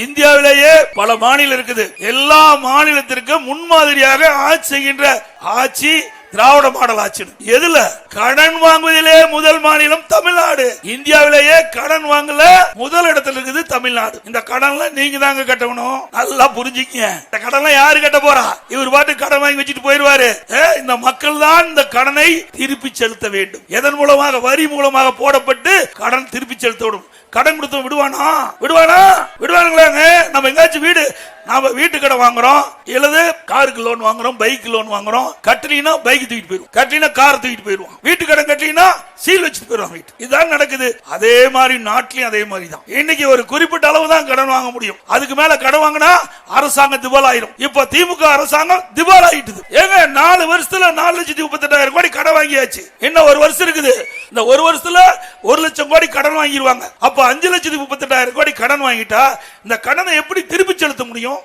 இந்தியாவிலேயே பல மாநிலம் இருக்குது. எல்லா மாநிலத்திற்கும் முன்மாதிரியாக ஆட்சி செய்கின்ற ஆட்சி திராவிட மாடல் ஆட்சி. எதுல? கடன் வாங்குவதிலே முதல் மாநிலம் தமிழ்நாடு. இந்தியாவிலேயே கடன் வாங்கல முதல் இடத்துல இருக்குது தமிழ்நாடு. இந்த கடன்ல நீங்க தாங்க கட்டணும். நல்லா புரிஞ்சுக்கங்க. இந்த கடன்லாம் யாரு கட்ட போறா? இவர் பாட்டு கடன் வாங்கி வச்சுட்டு போயிருவாரு. இந்த மக்கள் தான் இந்த கடனை திருப்பி செலுத்த வேண்டும். எதன் மூலமாக? வரி மூலமாக போடப்பட்டு கடன் திருப்பி செலுத்தப்படும் கடன் கொடுத்து விடுவானா? விடுவானா? விடுவானுங்களாங்க நம்ம எங்காச்சும் வீடு நாம வீட்டு கடை வாங்குறோம். இல்லது காருக்கு லோன் வாங்குறோம் பைக் லோன் வாங்குறோம். கட்டினா பைக் தூக்கிட்டு போயிடும் கட்டினா கார் தூக்கிட்டு போயிடுவோம். வீட்டு கடை கட்டினா சீல் வச்சுட்டு போயிடுவாங்க வீட்டு. இதுதான் நடக்குது. அதே மாதிரி நாட்டிலையும் அதே மாதிரி தான் இன்னைக்கு ஒரு குறிப்பிட்ட அளவு தான் கடன் வாங்க முடியும். அதுக்கு மேல கடன் வாங்கினா அரசாங்கம் திவால் ஆயிரும் இப்ப திமுக அரசாங்கம் திவால் ஆயிட்டுது ஏங்க நாலு வருஷத்துல நாலு லட்சத்தி முப்பத்தெட்டாயிரம் கோடி கடன் வாங்கியாச்சு. இன்னும் ஒரு வருஷம் இருக்குது. இந்த ஒரு வருஷத்துல ஒரு லட்சம் கோடி கடன் வாங்கிடுவாங்க அப்ப அஞ்சு லட்சத்தி முப்பத்தெட்டாயிரம் கோடி கடன் வாங்கிட்டா இந்த கடனை எப்படி திருப்பி செலுத்த முடியும்?